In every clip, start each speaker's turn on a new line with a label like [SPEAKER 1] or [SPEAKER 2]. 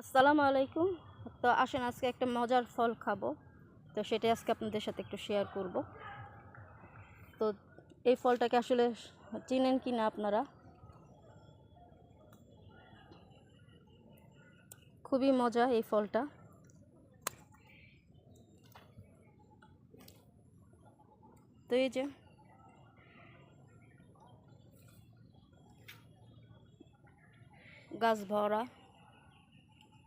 [SPEAKER 1] আসসালামু আলাইকুম। তো আসেন, আজকে একটা মজার ফল খাব। তো সেটাই আজকে আপনাদের সাথে একটু শেয়ার করব। তো এই ফলটাকে আসলে চিনেন কি না আপনারা? খুবই মজা এই ফলটা। তো এই যে গাছ ভরা।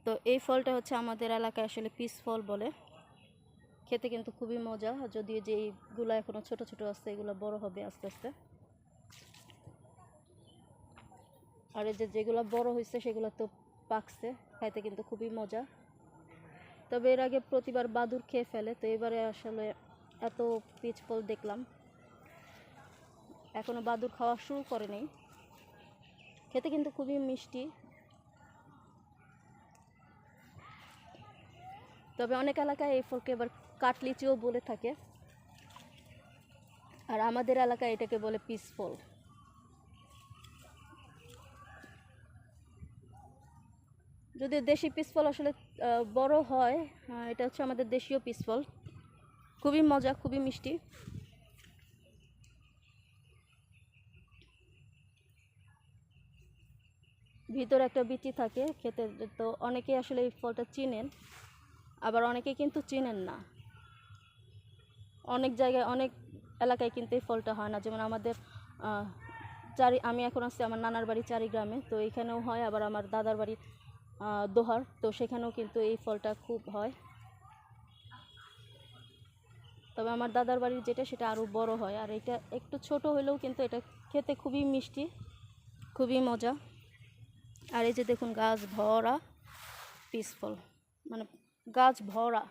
[SPEAKER 1] তো এই ফলটা হচ্ছে আমাদের এলাকায় আসলে পিস ফল বলে। খেতে কিন্তু খুবই মজা যদিও যে এইগুলো এখনও ছোট ছোট আছে, এগুলো বড় হবে আস্তে আস্তে। আর এই যে যেগুলো বড় হয়েছে, সেগুলো তো পাকছে, খাইতে কিন্তু খুবই মজা। তবে এর আগে প্রতিবার বাদুর খেয়ে ফেলে, তো এবারে আসলে এত পিচ ফল দেখলাম। এখনও বাদুর খাওয়া শুরু করেনি। খেতে কিন্তু খুবই মিষ্টি তবে অনেক এলাকায় এই ফলকে এবার কাটলিচিও বলে থাকে। আর আমাদের এলাকায় এটাকে বলে পিস ফল যদি দেশি পিস ফল আসলে বড় হয় এটা হচ্ছে আমাদের দেশীয় পিস ফল খুবই মজা, খুবই মিষ্টি। ভিতরে একটা বিচি থাকে, খেতে তো অনেকেই আসলে এই ফলটা চিনেন। আবার অনেকে কিন্তু চিনেন না। অনেক জায়গায়, অনেক এলাকায় কিন্তু এই ফলটা হয় না। যেমন আমাদের চারি, আমি এখন আছি আমার নানার বাড়ি চারিগ্রামে, তো এখানেও হয়, আবার আমার দাদার বাড়ি দোহার, তো সেখানেও কিন্তু এই ফলটা খুব হয়। তবে আমার দাদার বাড়ির যেটা, সেটা আরও বড় হয়, আর এটা একটু ছোট হলেও কিন্তু এটা খেতে খুবই মিষ্টি, খুবই মজা। আর এই যে দেখুন, গাছ ভরা পিস ফল মানে গাছ ভরা।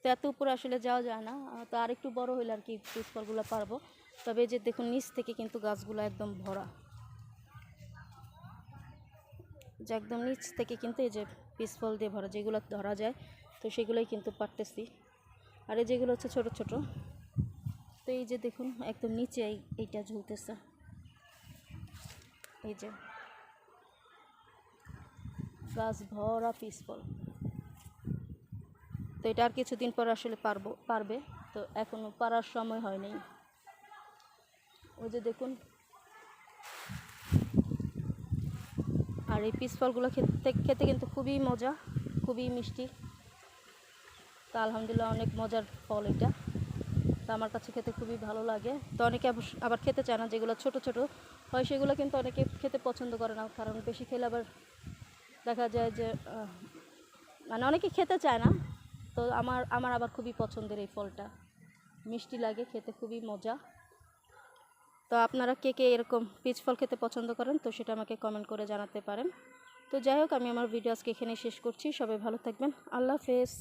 [SPEAKER 1] তো এত উপরে আসলে যাওয়া যায় না। তো আরেকটু বড় হইলে আর কি পিস ফলগুলো পারব। তবে এই যে দেখুন, নিচ থেকে কিন্তু গাছগুলো একদম ভরা। যে একদম নিচ থেকে কিন্তু এই যে পিস ফল দিয়ে ভরা, যেগুলো ধরা যায়, তো সেগুলোই কিন্তু পারতেছি। আর এই যেগুলো হচ্ছে ছোট ছোট, তো এই যে দেখুন, একদম নিচে এইটা ঝুলতেছে। এই যে গাছ ভরা পিসফল তো এটা আর কিছুদিন পর আসলে পারব, পারবে। তো এখনও পারার সময় হয়নি। ওই যে দেখুন। আর এই পিস ফলগুলো খেতে খেতে কিন্তু খুবই মজা, খুবই মিষ্টি। তো আলহামদুলিল্লাহ অনেক মজার ফল এটা। তো আমার কাছে খেতে খুবই ভালো লাগে। তো অনেকে আবার খেতে চায় না, যেগুলো ছোট ছোট। হয় সেগুলো কিন্তু অনেকে খেতে পছন্দ করে না, কারণ বেশি খেলে আবার দেখা যায় যে মানে অনেকে খেতে চায় না। তো আমার আমার আবার খুবই পছন্দের এই ফলটা। মিষ্টি লাগে, খেতে খুবই মজা। তো আপনারা কে কে এরকম পিচ ফল খেতে পছন্দ করেন, তো সেটা আমাকে কমেন্ট করে জানাতে পারেন। তো যাই হোক, আমি আমার ভিডিও আজকে এখানে শেষ করছি। সবাই ভালো থাকবেন। আল্লাহ হাফেজ।